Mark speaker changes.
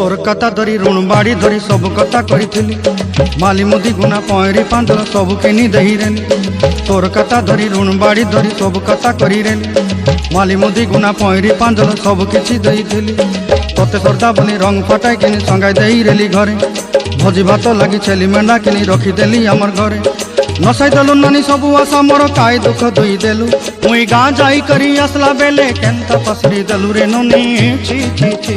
Speaker 1: তোর কথা ধরি, ঋণ বাড়ি ধরি, সব কথা করিলি মালি মুদি গুনা পয়রি পাঁদর সবু কিনি দেহি দেহিরেনি। তোর কথা ধরি, ঋণ বাড়ি ধরি, সব কথা করি করিলেনি মালি মুদি গুনা পয়রি পাঁদর সব কিছু দেইলি তোতে সর্দা বনি রং ফটাই কিনি, সঙ্গাই দেই রেলি ঘরে। ভোজি ভাত লাগি ছেলি মেন্ডা কিনি, রখি দেলি আমার ঘরে। নসাই দেলু নানি সবু আশা, মোর কাই দুঃখ দুই দেলু। মুই গাঁ যাই করি আসলা বেলে কেন্তা পাসরি দেলু রে নুনি? ছি ছি ছি।